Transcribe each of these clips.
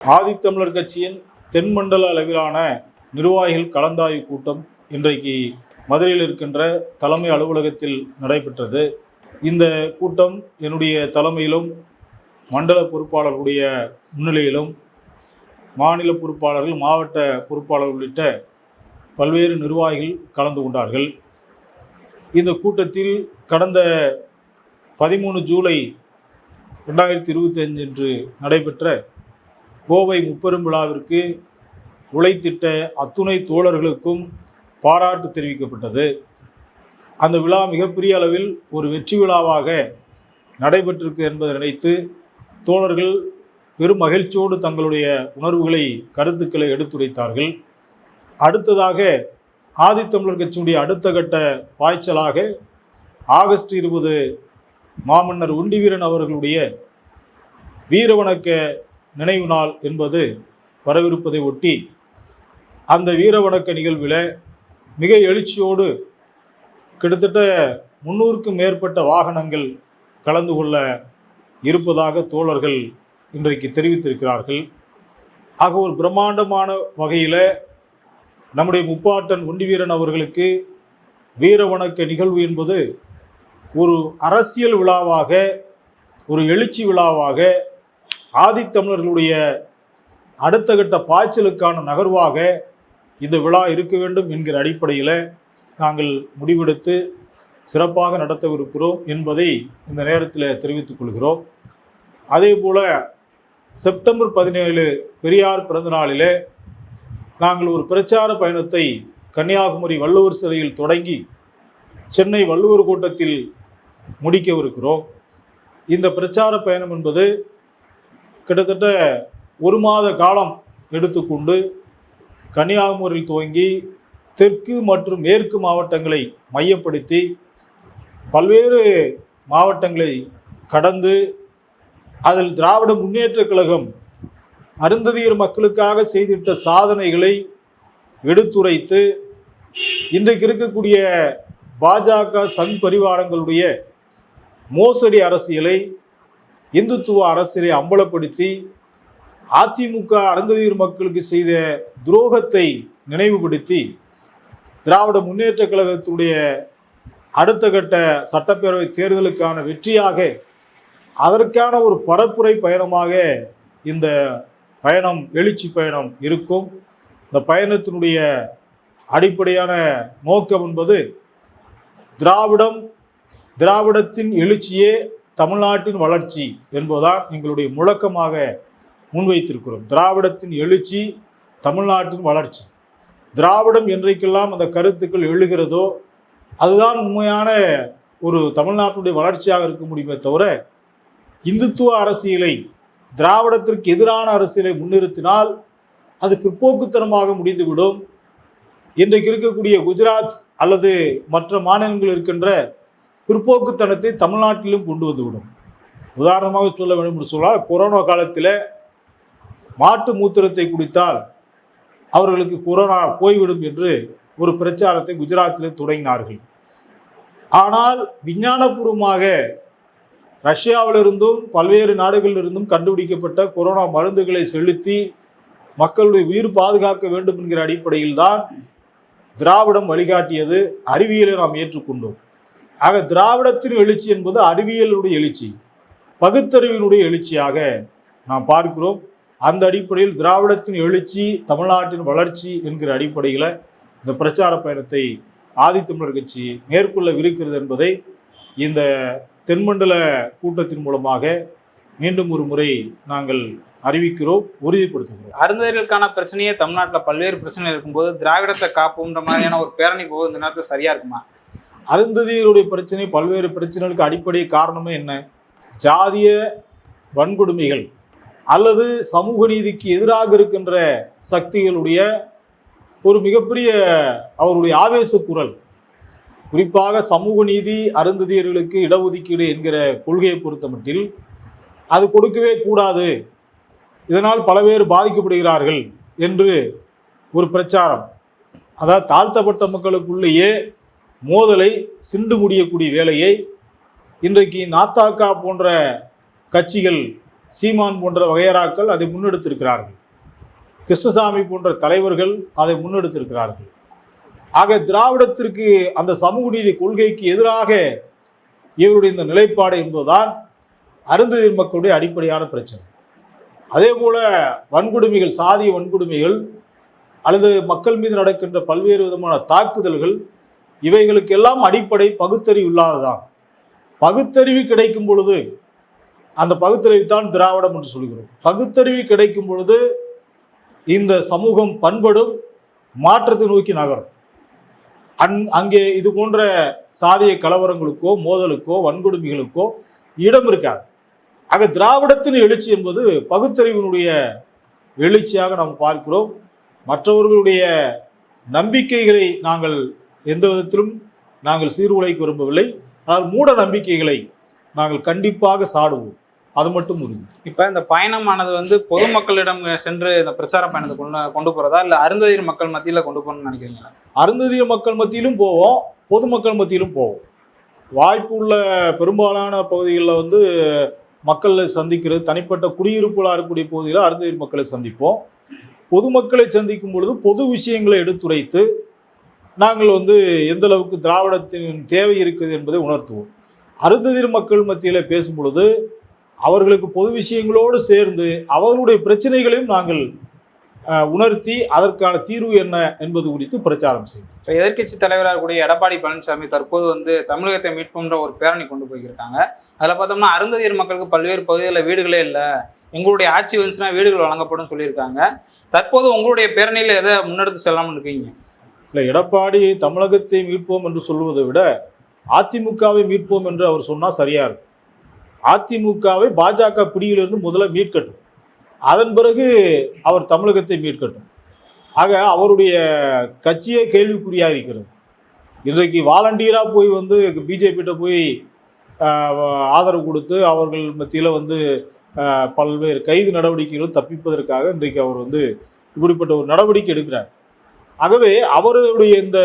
ஆதித்தமிழர் கட்சியின் தென்மண்டல அளவிலான நிர்வாகிகள் கலந்தாய்வு கூட்டம் இன்றைக்கு மதுரையில் இருக்கின்ற தலைமை அலுவலகத்தில் நடைபெற்றது. இந்த கூட்டம் என்னுடைய தலைமையிலும் மண்டல பொறுப்பாளர்களுடைய முன்னிலையிலும் மாநில பொறுப்பாளர்கள் மாவட்ட பொறுப்பாளர்கள் உள்ளிட்ட பல்வேறு நிர்வாகிகள் கலந்து கொண்டார்கள். இந்த கூட்டத்தில் கடந்த பதிமூணு ஜூலை ரெண்டாயிரத்தி இருபத்தி அஞ்சு அன்று நடைபெற்ற கோவை முப்பெரும் விழாவிற்கு உழைத்திட்ட அத்துணை தோழர்களுக்கும் பாராட்டு தெரிவிக்கப்பட்டது. அந்த விழா மிகப்பெரிய அளவில் ஒரு வெற்றி விழாவாக நடைபெற்றிருக்கு என்பதை நினைத்து தோழர்கள் பெரும் மகிழ்ச்சியோடு தங்களுடைய உணர்வுகளை கருத்துக்களை எடுத்துரைத்தார்கள். அடுத்ததாக ஆதித்தமிழர் கட்சியினுடைய அடுத்த கட்ட பாய்ச்சலாக ஆகஸ்ட் இருபது மாமன்னர் உண்டிவீரன் அவர்களுடைய வீரவணக்க நினைவு நாள் என்பது வரவிருப்பதை ஒட்டி அந்த வீரவணக்க நிகழ்வில் மிக எழுச்சியோடு கிட்டத்தட்ட முன்னூறுக்கும் மேற்பட்ட வாகனங்கள் கலந்து கொள்ள இருப்பதாக தோழர்கள் இன்றைக்கு தெரிவித்திருக்கிறார்கள். ஆக ஒரு பிரம்மாண்டமான வகையில் நம்முடைய முப்பாட்டன் ஒண்டிவீரன் அவர்களுக்கு வீரவணக்க நிகழ்வு என்பது ஒரு அரசியல் விழாவாக ஒரு எழுச்சி விழாவாக ஆதித்தமிழர்களுடைய அடுத்த கட்ட பாய்ச்சலுக்கான நகர்வாக இந்த விழா இருக்க வேண்டும் என்கிற அடிப்படையில் நாங்கள் முடிவெடுத்து சிறப்பாக நடத்தவிருக்கிறோம் என்பதை இந்த நேரத்தில் தெரிவித்துக் கொள்கிறோம். அதே போல் செப்டம்பர் பதினேழு பெரியார் பிறந்த நாளிலே நாங்கள் ஒரு பிரச்சார பயணத்தை கன்னியாகுமரி வள்ளுவர் சிலையில் தொடங்கி சென்னை வள்ளுவர் கூட்டத்தில் முடிக்கவிருக்கிறோம். இந்த பிரச்சார பயணம் என்பது கிட்டத்தட்ட ஒரு மாத காலம் எடுத்துக்கொண்டு கன்னியாகுமரியில் துவங்கி தெற்கு மற்றும் மேற்கு மாவட்டங்களை மையப்படுத்தி பல்வேறு மாவட்டங்களை கடந்து அதில் திராவிட முன்னேற்றக் கழகம் அருந்ததியர் மக்களுக்காக செய்திட்ட சாதனைகளை எடுத்துரைத்து இன்றைக்கு இருக்கக்கூடிய பாஜக சங் பரிவாரங்களுடைய மோசடி அரசியலை இந்துத்துவ அரசியலை அம்பலப்படுத்தி அதிமுக அருந்ததியர் மக்களுக்கு செய்த துரோகத்தை நினைவுபடுத்தி திராவிட முன்னேற்ற கழகத்துடைய அடுத்த கட்ட சட்டப்பேரவை தேர்தலுக்கான வெற்றியாக அதற்கான ஒரு பரப்புரை பயணமாக இந்த பயணம் எழுச்சி பயணம் இருக்கும். இந்த பயணத்தினுடைய அடிப்படையான நோக்கம் என்பது திராவிடம் திராவிடத்தின் எழுச்சியே தமிழ்நாட்டின் வளர்ச்சி என்பதுதான் எங்களுடைய முழக்கமாக முன்வைத்திருக்கிறோம். திராவிடத்தின் எழுச்சி தமிழ்நாட்டின் வளர்ச்சி. திராவிடம் என்றைக்கெல்லாம் அந்த கருத்துக்கள் எழுகிறதோ அதுதான் உண்மையான ஒரு தமிழ்நாட்டுடைய வளர்ச்சியாக இருக்க முடியுமே தவிர இந்துத்துவ அரசியலை திராவிடத்திற்கு எதிரான அரசியலை முன்னிறுத்தினால் அது பிற்போக்குத்தனமாக முடிந்துவிடும். இன்றைக்கு இருக்கக்கூடிய குஜராத் அல்லது மற்ற மாநிலங்கள் இருக்கின்ற பிற்போக்குத்தனத்தை தமிழ்நாட்டிலும் கொண்டு வந்துவிடும். உதாரணமாக சொல்ல வேண்டும் என்று சொன்னால் கொரோனா காலத்தில் மாட்டு மூத்திரத்தை குடித்தால் அவர்களுக்கு கொரோனா போய்விடும் என்று ஒரு பிரச்சாரத்தை குஜராத்தில் தொடங்கினார்கள். ஆனால் விஞ்ஞானபூர்வமாக ரஷ்யாவிலிருந்தும் பல்வேறு நாடுகளிலிருந்தும் கண்டுபிடிக்கப்பட்ட கொரோனா மருந்துகளை செலுத்தி மக்களுடைய உயிர் பாதுகாக்க வேண்டும் என்கிற அடிப்படையில் தான் திராவிடம் வழிகாட்டியது அறிவியலை நாம் ஏற்றுக்கொண்டோம். ஆக திராவிடத்தின் எழுச்சி என்பது அறிவியலுடைய எழுச்சி பகுத்தறிவினுடைய எழுச்சியாக நாம் பார்க்கிறோம். அந்த அடிப்படையில் திராவிடத்தின் எழுச்சி தமிழ்நாட்டின் வளர்ச்சி என்கிற அடிப்படையில் இந்த பிரச்சார பயணத்தை ஆதித்தமிழர் கட்சி மேற்கொள்ளவிருக்கிறது என்பதை இந்த தென்மண்டல கூட்டத்தின் மூலமாக மீண்டும் ஒரு முறை நாங்கள் அறிவிக்கிறோம் உறுதிப்படுத்துகிறோம். அருந்ததிகளுக்கான பிரச்சனையே தமிழ்நாட்டில் பல்வேறு பிரச்சனை இருக்கும்போது திராவிடத்தை காப்போம்ன்ற மாதிரியான ஒரு பேரணி போகுது இந்த நேரத்தில் சரியா இருக்குமா? அருந்ததியருடைய பிரச்சனை பல்வேறு பிரச்சனைகளுக்கு அடிப்படை காரணமே என்ன? ஜாதிய வன்கொடுமைகள் அல்லது சமூக நீதிக்கு எதிராக இருக்கின்ற சக்திகளுடைய ஒரு மிகப்பெரிய அவருடைய ஆவேச குரல். குறிப்பாக சமூக நீதி அருந்ததியர்களுக்கு இடஒதுக்கீடு என்கிற கொள்கையை பொறுத்தமட்டில் அது கொடுக்கவே கூடாது. இதனால் பல பேர் பாதிக்கப்படுகிறார்கள் என்று ஒரு பிரச்சாரம். அதாவது தாழ்த்தப்பட்ட மக்களுக்குள்ளேயே மோதலை சிண்டு முடியக்கூடிய வேலையை இன்றைக்கு நாத்தாக்கா போன்ற கட்சிகள் சீமான் போன்ற வகையராக்கள் அதை முன்னெடுத்திருக்கிறார்கள். கிருஷ்ணசாமி போன்ற தலைவர்கள் அதை முன்னெடுத்திருக்கிறார்கள். ஆக திராவிடத்திற்கு அந்த சமூக நீதி கொள்கைக்கு எதிராக இவருடைய இந்த நிலைப்பாடு என்பதுதான் அருந்ததிர் மக்களுடைய அடிப்படையான பிரச்சனை. அதே போல வன்கொடுமைகள் சாதிய வன்கொடுமைகள் அல்லது மக்கள் மீது நடக்கின்ற பல்வேறு விதமான தாக்குதல்கள் இவைகளுக்கெல்லாம் அடிப்படை பகுத்தறிவு இல்லாததான். பகுத்தறிவு கிடைக்கும் பொழுது அந்த பகுத்தறிவு தான் திராவிடம் என்று சொல்கிறோம். பகுத்தறிவு கிடைக்கும் பொழுது இந்த சமூகம் பண்படும் மாற்றத்தை நோக்கி நகரும். அந் அங்கே இது போன்ற சாதிய கலவரங்களுக்கோ மோதலுக்கோ வன்கொடுமைகளுக்கோ இடம் இருக்காது. ஆக திராவிடத்தின் எழுச்சி என்பது பகுத்தறிவினுடைய எழுச்சியாக நாம் பார்க்கிறோம். மற்றவர்களுடைய நம்பிக்கைகளை நாங்கள் எந்த விதத்திலும் நாங்கள் சீர்குலைக்க விரும்பவில்லை. ஆனால் மூட நம்பிக்கைகளை நாங்கள் கண்டிப்பாக சாடுவோம். அது மட்டும் உறுதி. இப்ப இந்த பயணமானது வந்து பொதுமக்களிடம் சென்று இந்த பிரச்சார பயணத்தை கொண்டு கொண்டு போறதா? இல்ல அருந்ததியர் மக்கள் மத்தியில கொண்டு போகணும்னு நினைக்கிறீங்களா? அருந்ததிய மக்கள் மத்தியிலும் போவோம் பொதுமக்கள் மத்தியிலும் போவோம். வாய்ப்பு உள்ள பெரும்பாலான பகுதிகளில் வந்து மக்களை சந்திக்கிறது தனிப்பட்ட குடியிருப்புகளாக இருக்கக்கூடிய பகுதியில் அருந்ததியர் மக்களை சந்திப்போம். பொதுமக்களை சந்திக்கும் பொழுது பொது விஷயங்களை எடுத்துரைத்து நாங்கள் வந்து எந்த அளவுக்கு திராவிடத்தின் தேவை இருக்குது என்பதை உணர்த்துவோம். அருந்ததிர் மக்கள் மத்தியில் பேசும் பொழுது அவர்களுக்கு பொது விஷயங்களோடு சேர்ந்து அவர்களுடைய பிரச்சனைகளையும் நாங்கள் உணர்த்தி அதற்கான தீர்வு என்ன என்பது குறித்து பிரச்சாரம் செய்யும் இப்ப எதிர்க்கட்சி தலைவராக இருக்கக்கூடிய எடப்பாடி பழனிசாமி தற்போது வந்து தமிழகத்தை மீட்போம்ன்ற ஒரு பேரணி கொண்டு போயிருக்காங்க. அதில் பார்த்தோம்னா அருந்ததியர் மக்களுக்கு பல்வேறு பகுதிகளில் வீடுகளே இல்லை. எங்களுடைய ஆட்சி வந்துச்சுன்னா வீடுகள் வழங்கப்படும் சொல்லியிருக்காங்க. தற்போது உங்களுடைய பேரணியில் எதை முன்னெடுத்து செல்லாமல் இருக்கீங்க? இல்லை எடப்பாடி தமிழகத்தை மீட்போம் என்று சொல்வதை விட அதிமுகவை மீட்போம் என்று அவர் சொன்னால் சரியாக இருக்கும். அதிமுகவை பாஜக பிடியிலிருந்து முதல்ல மீட்கட்டும். அதன் பிறகு அவர் தமிழகத்தை மீட்கட்டும். ஆக அவருடைய கட்சியே கேள்விக்குறியாக இருக்கிறது. இன்றைக்கு வாலண்டியராக போய் வந்து பிஜேபிகிட்ட போய் ஆதரவு கொடுத்து அவர்கள் மத்தியில் வந்து பல்வேறு கைது நடவடிக்கைகளும் தப்பிப்பதற்காக இன்றைக்கு அவர் வந்து இப்படிப்பட்ட ஒரு நடவடிக்கை எடுக்கிறார். ஆகவே அவருடைய இந்த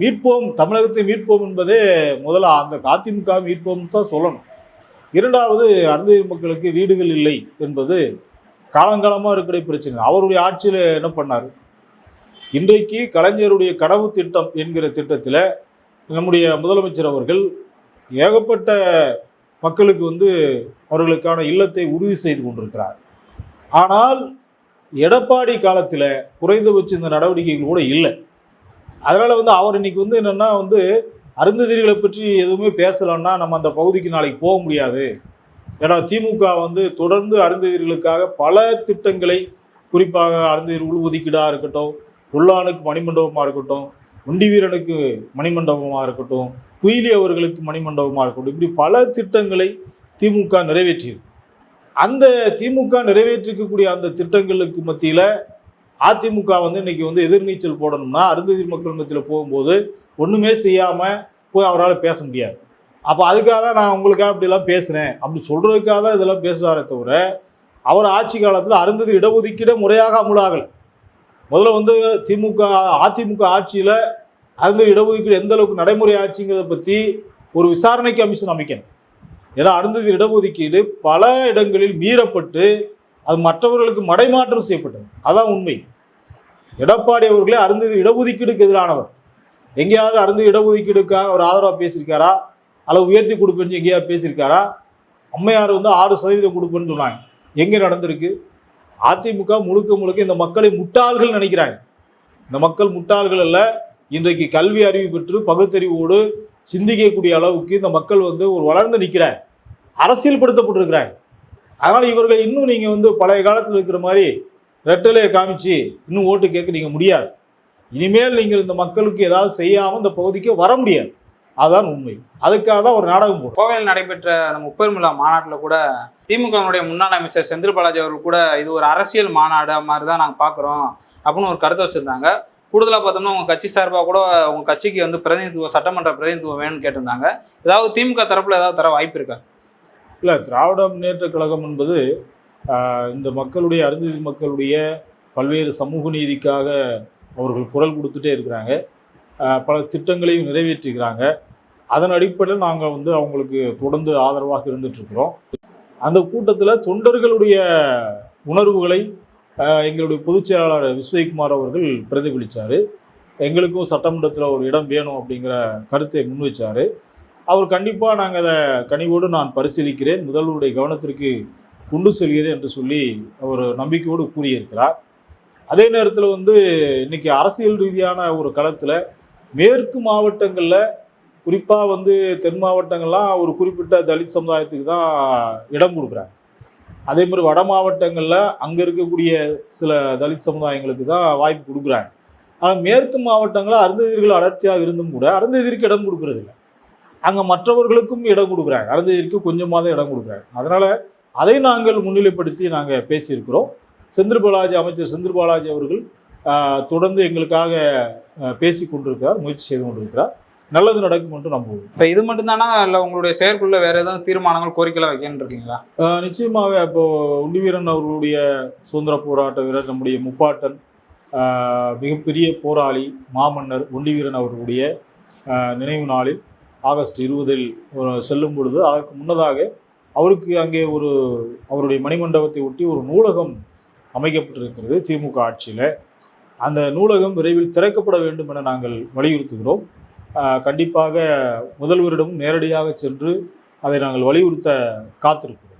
மீட்போம் தமிழகத்தை மீட்போம் என்பதே முதல்ல அந்த அதிமுக மீட்போம் தான் சொல்லணும். இரண்டாவது அருந்தை மக்களுக்கு வீடுகள் இல்லை என்பது காலங்காலமாக இருக்கிற பிரச்சனை. அவருடைய ஆட்சியில் என்ன பண்ணார்? இன்றைக்கு கலைஞருடைய கனவு திட்டம் என்கிற திட்டத்தில் நம்முடைய முதலமைச்சர் அவர்கள் ஏகப்பட்ட மக்களுக்கு வந்து அவர்களுக்கான இல்லத்தை உறுதி செய்து கொண்டிருக்கிறார். ஆனால் எடப்பாடி காலத்தில் குறைந்தபட்ச இந்த நடவடிக்கைகள் கூட இல்லை. அதனால் வந்து அவர் இன்னைக்கு வந்து என்னென்னா வந்து அருந்ததிரிகளை பற்றி எதுவுமே பேசலைன்னா நம்ம அந்த பகுதிக்கு நாளைக்கு போக முடியாது. ஏன்னா திமுக வந்து தொடர்ந்து அருந்ததிர்களுக்காக பல திட்டங்களை குறிப்பாக அருந்ததிர் உள்ஒதுக்கீடாக இருக்கட்டும் உள்ளானுக்கு மணிமண்டபமாக இருக்கட்டும் உண்டி வீரனுக்கு மணிமண்டபமாக இருக்கட்டும் குயிலி அவர்களுக்கு மணிமண்டபமாக இருக்கட்டும் இப்படி பல திட்டங்களை திமுக நிறைவேற்றியது அந்த திமுக நிறைவேற்றிக்கக்கூடிய அந்த திட்டங்களுக்கு மத்தியில் அதிமுக வந்து இன்னைக்கு வந்து எதிர்நீச்சல் போடணும்னா அருந்ததி மக்கள் மத்தியில் போகும்போது ஒன்றுமே செய்யாமல் போய் அவரால் பேச முடியாது. அப்போ அதுக்காக தான் நான் உங்களுக்காக இப்படிலாம் பேசுனேன் அப்படி சொல்கிறதுக்காக தான் இதெல்லாம் பேசுவாரே தவிர அவர் ஆட்சி காலத்தில் அருந்ததி இடஒதுக்கீடு முறையாக அமுலாகலை. முதல்ல வந்து திமுக அதிமுக ஆட்சியில் அருந்ததி இடஒதுக்கீடு எந்த அளவுக்கு நடைமுறை ஆட்சிங்கிறத பற்றி ஒரு விசாரணை கமிஷன் அமைக்கணும். ஏன்னா அருந்ததி இடஒதுக்கீடு பல இடங்களில் மீறப்பட்டு அது மற்றவர்களுக்கு மடைமாற்றம் செய்யப்பட்டது. அதான் உண்மை. எடப்பாடி அவர்களே அருந்ததி இடஒதுக்கீடுக்கு எதிரானவர். எங்கேயாவது அருந்ததி இடஒதுக்கீடுக்காக அவர் ஆதரவாக பேசியிருக்காரா? அல்லது உயர்த்தி கொடுப்பேன்னு எங்கேயாவது பேசியிருக்காரா? அம்மையார் வந்து ஆறு சதவீதம் கொடுப்பேன்னு சொன்னாங்க. எங்கே நடந்திருக்கு? அதிமுக முழுக்க முழுக்க இந்த மக்களை முட்டாள்கள் நினைக்கிறாங்க. இந்த மக்கள் முட்டாள்கள் அல்ல. இன்றைக்கு கல்வி அறிவு பெற்று பகுத்தறிவோடு சிந்திக்கக்கூடிய அளவுக்கு இந்த மக்கள் வந்து ஒரு வளர்ந்து நிற்கிறாங்க அரசியல்படுத்தப்பட்டிருக்கிறாங்க. அதனால் இவர்கள் இன்னும் நீங்கள் வந்து பழைய காலத்தில் இருக்கிற மாதிரி ரெட்டலையை காமிச்சு இன்னும் ஓட்டு கேட்க நீங்கள் முடியாது. இனிமேல் நீங்கள் இந்த மக்களுக்கு ஏதாவது செய்யாமல் இந்த பகுதிக்கு வர முடியாது. அதுதான் உண்மை. அதுக்காக தான் ஒரு நாடகம் போடும் கோவையில் நடைபெற்ற அந்த முப்பெருமிழா மாநாட்டில் கூட திமுகவினுடைய முன்னாள் அமைச்சர் செந்தில் பாலாஜி அவர்கள் கூட இது ஒரு அரசியல் மாநாடு மாதிரி தான் நாங்கள் பார்க்குறோம் அப்படின்னு ஒரு கருத்தை வச்சுருந்தாங்க. கூடுதலாக பார்த்தோம்னா உங்கள் கட்சி சார்பாக கூட உங்கள் கட்சிக்கு வந்து பிரதிநிதித்துவம் சட்டமன்ற பிரதிநிதித்துவம் வேணும்னு கேட்டிருந்தாங்க. ஏதாவது திமுக தரப்பில் ஏதாவது தர வாய்ப்பு இருக்கா? இல்லை திராவிட முன்னேற்ற கழகம் என்பது இந்த மக்களுடைய அருந்ததி மக்களுடைய பல்வேறு சமூக நீதிக்காக அவர்கள் குரல் கொடுத்துட்டே இருக்கிறாங்க. பல திட்டங்களையும் நிறைவேற்றிக்கிறாங்க அதன் அடிப்படையில் நாங்கள் வந்து அவங்களுக்கு தொடர்ந்து ஆதரவாக இருந்துட்டு இருக்கிறோம். அந்த கூட்டத்தில் தொண்டர்களுடைய உணர்வுகளை எங்களுடைய பொதுச் செயலாளர் விஸ்வகுமார் அவர்கள் பிரதிபலித்தார் எங்களுக்கும் சட்டமன்றத்தில் ஒரு இடம் வேணும் அப்படிங்கிற கருத்தை முன்வைச்சார். அவர் கண்டிப்பாக நாங்கள் அதை கனிவோடு நான் பரிசீலிக்கிறேன். முதல்வருடைய கவனத்திற்கு கொண்டு செல்கிறேன் என்று சொல்லி அவர் நம்பிக்கையோடு கூறியிருக்கிறார். அதே நேரத்தில் வந்து இன்னைக்கு அரசியல் ரீதியான ஒரு களத்தில் மேற்கு மாவட்டங்களில் குறிப்பாக வந்து தென் மாவட்டங்கள்லாம் ஒரு குறிப்பிட்ட தலித் சமுதாயத்துக்கு தான் இடம் கொடுக்குறாங்க. அதே மாதிரி வட மாவட்டங்களில் அங்கே இருக்கக்கூடிய சில தலித் சமுதாயங்களுக்கு தான் வாய்ப்பு கொடுக்குறாங்க. ஆனால் மேற்கு மாவட்டங்களில் அருந்ததிர்கள் அடர்த்தியாக இருந்தும் கூட அருந்ததியருக்கு இடம் கொடுக்கறது இல்லை. அங்கே மற்றவர்களுக்கும் இடம் கொடுக்குறாங்க. அருந்ததியருக்கு கொஞ்சமாக தான் இடம் கொடுக்குறாங்க. அதனால் அதை நாங்கள் முன்னிலைப்படுத்தி நாங்கள் பேசியிருக்கிறோம். செந்தில் பாலாஜி அமைச்சர் செந்தில் பாலாஜி அவர்கள் தொடர்ந்து எங்களுக்காக பேசி கொண்டிருக்கிறார் முயற்சி செய்து கொண்டிருக்கிறார். நல்லது நடக்கும் என்று நம்புவோம். இப்போ இது மட்டும்தானா? இல்லை உங்களுடைய செயற்குள்ள வேற எதுவும் தீர்மானங்கள் கோரிக்கைலாம் வைக்கன்னு இருக்கீங்களா? நிச்சயமாக இப்போ உண்டிவீரன் அவர்களுடைய சுதந்திர போராட்ட வீரர் நம்முடைய முப்பாட்டன் மிகப்பெரிய போராளி மாமன்னர் ஒண்டிவீரன் அவர்களுடைய நினைவு நாளில் ஆகஸ்ட் இருபதில் செல்லும் பொழுது அதற்கு முன்னதாக அவருக்கு அங்கே ஒரு அவருடைய மணிமண்டபத்தை ஒட்டி ஒரு நூலகம் அமைக்கப்பட்டிருக்கிறது திமுக ஆட்சியில். அந்த நூலகம் விரைவில் திறக்கப்பட வேண்டும் என நாங்கள் வலியுறுத்துகிறோம். கண்டிப்பாக முதல்வரிடம் நேரடியாக சென்று அதை நாங்கள் வலியுறுத்த காத்திருக்கிறோம்.